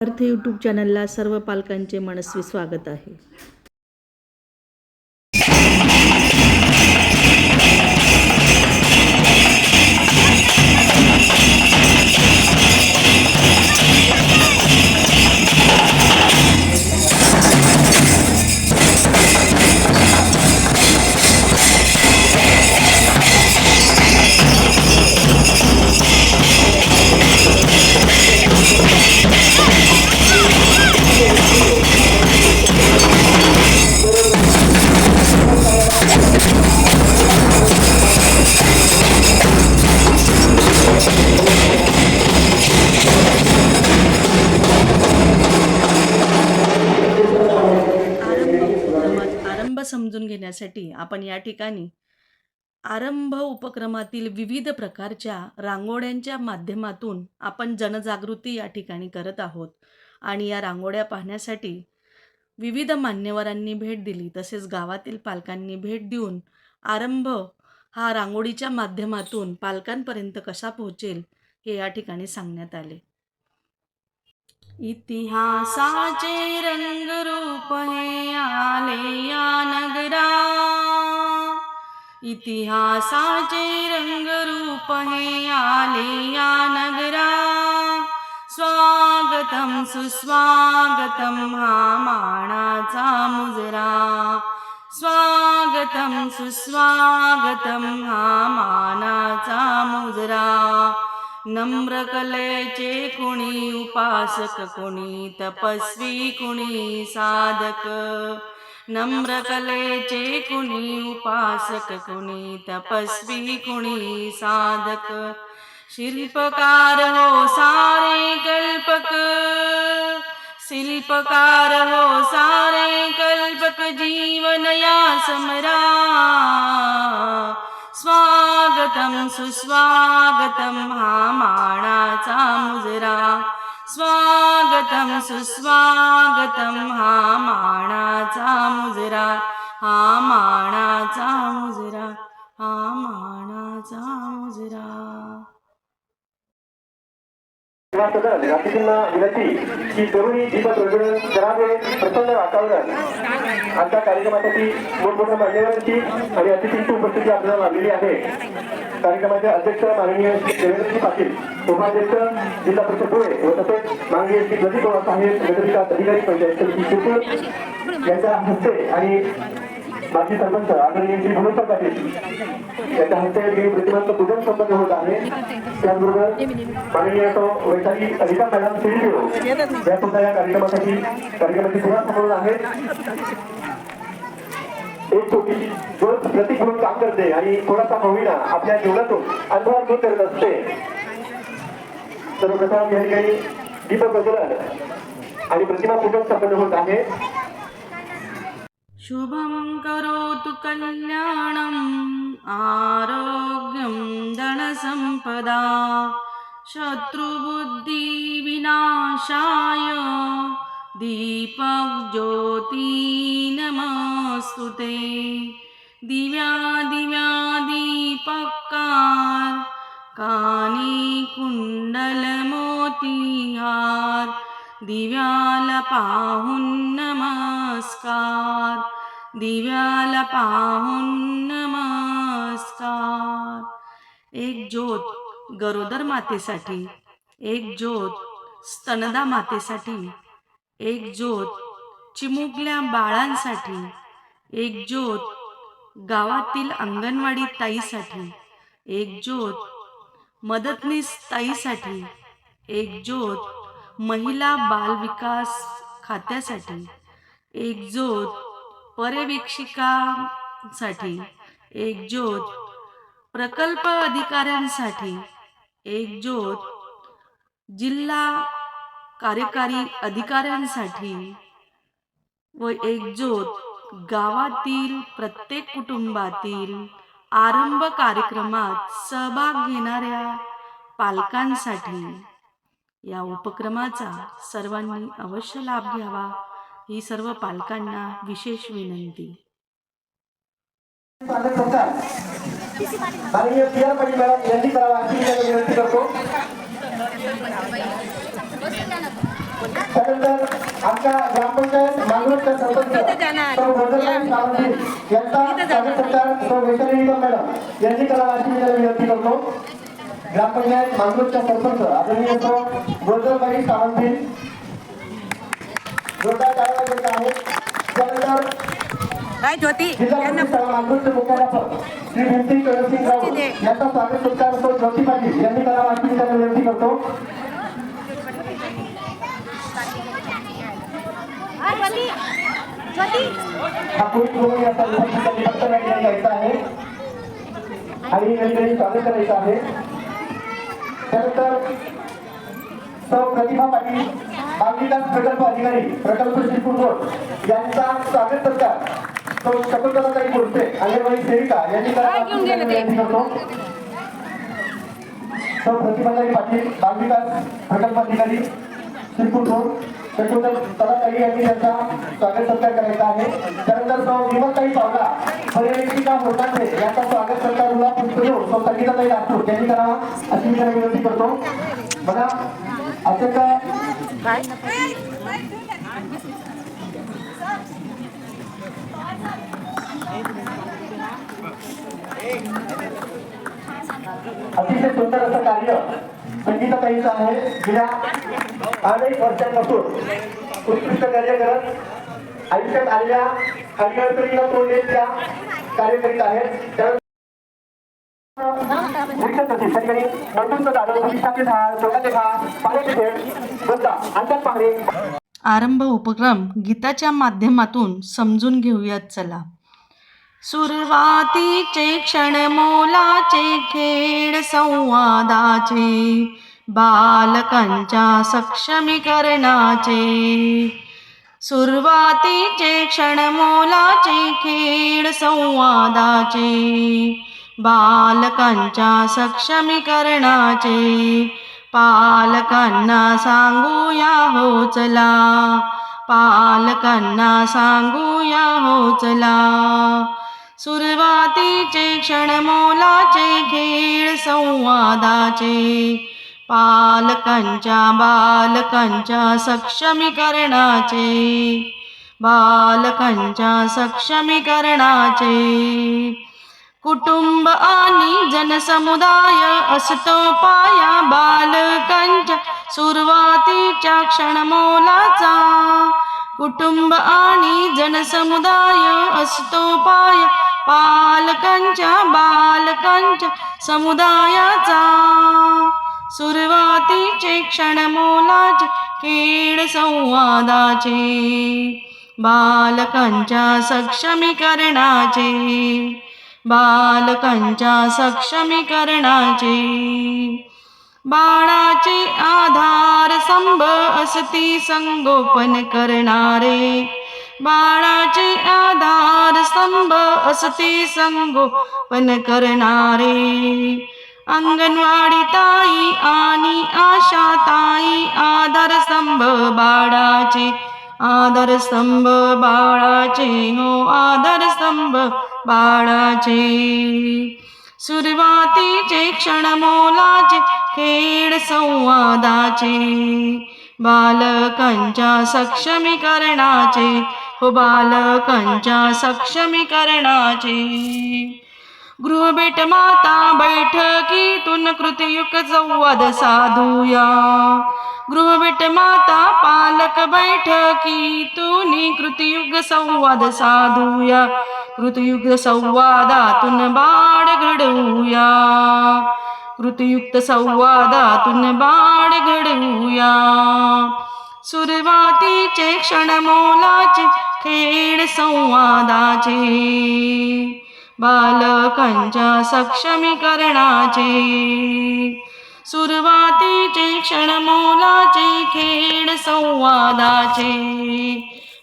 अर्थ यूट्यूब चॅनलला सर्व पालकांचे मनस्वी स्वागत आहे. करण्यासाठी आपण या ठिकाणी आरंभ उपक्रमातील विविध प्रकारच्या रांगोळ्यांच्या माध्यमातून आपण जनजागृती या ठिकाणी करत आहोत. आणि या रांगोळ्या पाहण्यासाठी विविध मान्यवरांनी भेट दिली. तसेच गावातील पालकांनी भेट देऊन आरंभ हा रांगोळीच्या माध्यमातून पालकांपर्यंत कसा पोहोचेल हे या ठिकाणी सांगण्यात आले. इतिहासाचे रंगरूप हे आले या नगरा इतिहासाचे रंगरूप हे आले या नगरा स्वागतम सुस्वागतम हा माणाचा मुजरा. स्वागतम सुस्वागतम हा मानाचा मुजरा. नम्र कलेचे कुणी उपासक कुणी तपस्वी कुणी साधक. नम्र कलेचे कुणी उपासक कुणी तपस्वी कुणी साधक. शिल्पकार हो सारे कल्पक. शिल्पकार हो सारे कल्पक जीवन या समरा. स्वागतम सुस्वागतम हा माणाचा मुजरा. स्वागतम सुस्वागतम हा माणाचा मुजरा. हा माणाचा मुजरा. हा माणाचा मुजरा. सदन विनंती की तरुणी दीप प्रज्वलन करावे प्रसन्न वातावरण. आमच्या कार्यक्रमासाठी मोठमोठ्या मान्यवरांची आणि अतिथींची उपस्थिती आपल्याला लाभलेली आहे. कार्यक्रमाचे अध्यक्ष माननीय देवेंद्रजी पाटील उपाध्यक्ष जिल्हा परिषद धुळे व तसेच माननीय श्री प्रदीप पवार साहेब नगरविकास अधिकारी पंचायत समिती शिरपूर यांच्या हस्ते आणि माजी सरपंच आदरणीय श्री भूमिका पाटील यांच्या हस्ते मी प्रतिमांचं पूजन संपन्न होत आहे. त्याचबरोबर माननीय तो वैशाली अधिका मॅडम सिडीओ या सुद्धा या कार्यक्रमासाठी कार्यक्रमाची सुरुवात समोर आहे. एक छोटी जो प्रतीक म्हणून काम करते आणि थोडासा होईना आपल्या जीवनातून अनुभव दूर करत असते. सर्वप्रथम या ठिकाणी दीपक प्रज्वलन आणि प्रतिमा पूजन संपन्न होत आहे. शुभमं करोतु कल्याणम् आरोग्यं धनसम्पदा शत्रुबुद्धिविनाशाय दीपज्योती नमस्तु ते। दिव्या दिव्या दीपकार कानी कुंडल मोतीहार दिव्याला पाहून नमस्कार दिव्याला पाहून नमस्कार। एक ज्योत गरोदर मातेसाठी एक ज्योत स्तनदा मातेसाठी एक ज्योत चिमुकल्या बाळांसाठी एक ज्योत गावातील अंगणवाडी ताईसाठी एक ज्योत मदतनीस ताईसाठी एक ज्योत महिला बाल विकास खात्यासाठी एक ज्योत पर्यवेक्षिकासाठी एक ज्योत प्रकल्प अधिकाऱ्यांसाठी एक ज्योत जिल्हा कार्यकारी अधिकाऱ्यांसाठी व एक ज्योत गावातील प्रत्येक कुटुंबातील आरंभ कार्यक्रमात सहभाग घेणाऱ्या पालकांसाठी या उपक्रमाचा सर्वांनी अवश्य लाभ घ्यावा. ही सर्व पालकांना विशेष विनंती. यांनी करावा. विनंती करतो. त्यानंतर आमच्या ग्रामपंचायत मांगरोळच्या सरपंच सौ गोंधळराव सावंत यांचा स्वागत सत्कार सौ वैशाली मॅडम मी त्यांना विनंती करतो. ग्रामपंचायत मांगरोळच्या सरपंच आदरणीय सौ सावंत जोरदार टाळ्या देत आहेत. त्यानंतर काय ज्योती जिल्हा यांना पोलीस दल मांगरोळचे मुख्याध्यापक श्री भिंती कळसिंग राऊत यांचा स्वागत सत्कार ज्योती पाटील यांनी मी त्यांना विनंती करतो. हा, म्हणून घ्यायचा आहे. आणि नंतर स्वागत करायचं आहे. त्यानंतर सौ प्रतिभा पाटील बालविकास प्रकल्प अधिकारी प्रकल्प श्रीपूर रोड यांचा स्वागत सत्कार. सौ शकुंतलाताई बोरसे अंगणवाडी सेविका यांनी करतो. सौ प्रतिभाताई पाटील बालविकास प्रकल्प अधिकारी श्रीपूर रोड. शकुंतल तलाताई यांनी त्यांचा स्वागत सत्कार करायचा आहे. त्यानंतर सौ विमलताई पावला पर्यवेक्षिका होतांचे यांचा स्वागत सत्कार पुष्प देऊन संगीताताई राठोड यांनी करावा, अशी मी त्यांना विनंती करतो. बघा असं अतिशय सुंदर असं कार्य संगीताताईचं आहे गेल्या अनेक वर्षांपासून उत्कृष्ट कार्य करत आयुष्यात आलेल्या अडचणीला तोंड देत त्या कार्य करीत आहेत त्या झाडं झाड झाड पाण्याचे अंतात पाहणे. आरंभ उपक्रम गीताच्या माध्यमातून समजून घेऊयात चला. सुरुवातीचे क्षण मोलाचे खेळ संवादाचे बालकांच्या सक्षमीकरणाचे. सुरुवातीचे क्षण मोलाचे खेळ संवादाचे बालकांच्या सक्षमीकरणाचे. पालकांना सांगूया हो चला पालकांना सांगूया हो चला. सुरवातीचे क्षण मोलाचे खेळ संवादाचे. पालकांच्या बालकांच्या सक्षमीकरणाचे. बालकांच्या सक्षमीकरणाचे. कुटुंब आणि जनसमुदाय असतो पाया बालकांच्या सुरुवातीच्या क्षणमोलाचा. कुटुंब आणि जनसमुदाय असतो पाया पालकांच्या बालकांच्या समुदायाचा. सुरुवातीचे क्षणमोलाचे खेळ संवादाचे. बालकांच्या सक्षमीकरणाचे. बालकांच्या सक्षमीकरणाचे. बाळाचे आधार संभ असती संगोपन करणारे. बाळाचे आधार स्तंभ असते संगोपन करणारे. अंगणवाडी ताई आणि आशा ताई आधार स्तंभ बाळाचे आधार स्तंभ बाळाचे हो आधार स्तंभ बाळाचे. सुरुवातीचे क्षण मोलाचे खेळ संवादाचे. बालकांच्या सक्षमीकरणाचे हो बालकांच्या सक्षमीकरणाची. गृहभेट माता बैठकीतून कृतयुग संवाद साधूया. गृहभेट माता पालक बैठकीतून कृतयुग संवाद साधूया. कृतयुग संवादातून बाळ घडवूया. कृतयुक्त संवादातून बाळ घडवूया. सुरुवातीचे क्षण मोलाचे खेळ संवादाचे बालकांच्या सक्षमीकरणाचे. सुरुवातीचे क्षण मोलाचे खेळ संवादाचे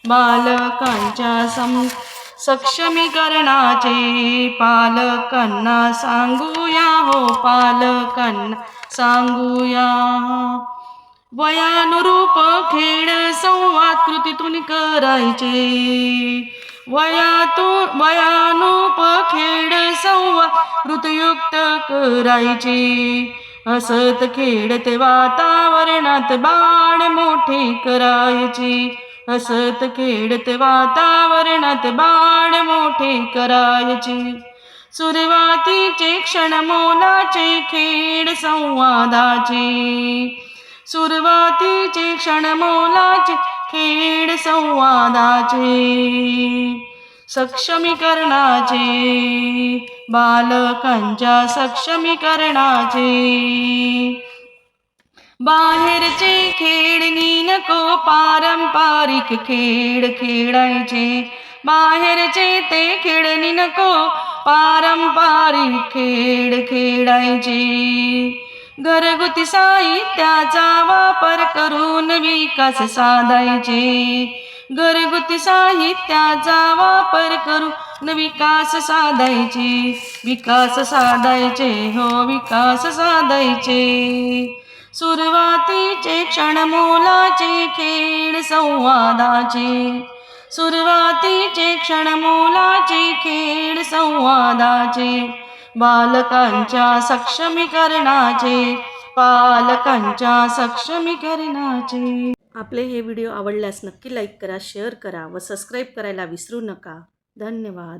बालकांच्या सम सक्षमीकरणाचे. पालकांना सांगूया हो पालकांना सांगूया. वयानुरूप खेळ संवाद कृतीतून करायचे. वयातून वयानुप खेळ संवाद ऋतुयुक्त करायचे. हसत खेळत वातावरणात बाण मोठे करायचे. हसत खेळत वातावरणात बाण मोठे करायचे. सुरुवातीचे क्षण मोलाचे खेळ संवादाचे. सुरुवातीचे क्षण मोलाचे खेळ संवादाचे, सक्षमीकरणाचे, बालकांच्या सक्षमीकरणाचे. बाहेरचे खेळणी नको पारंपरिक खेळ खेळायचे. बाहेरचे ते खेळणी नको पारंपरिक खेळ खेळायचे. घरगुती साहित्याचा वापर करून विकास साधायचे. घरगुती साहित्याचा वापर करून विकास साधायचे. विकास साधायचे हो विकास साधायचे. सुरुवातीचे क्षण मोलाचे खेळ संवादाचे. सुरुवातीचे क्षण मोलाचे खेळ संवादाचे. बालकांच्या सक्षमीकरणाचे पालकांच्या सक्षमीकरणाचे. आपले हे व्हिडिओ आवडल्यास नक्की लाईक करा शेअर करा व सबस्क्राईब करायला विसरू नका. धन्यवाद.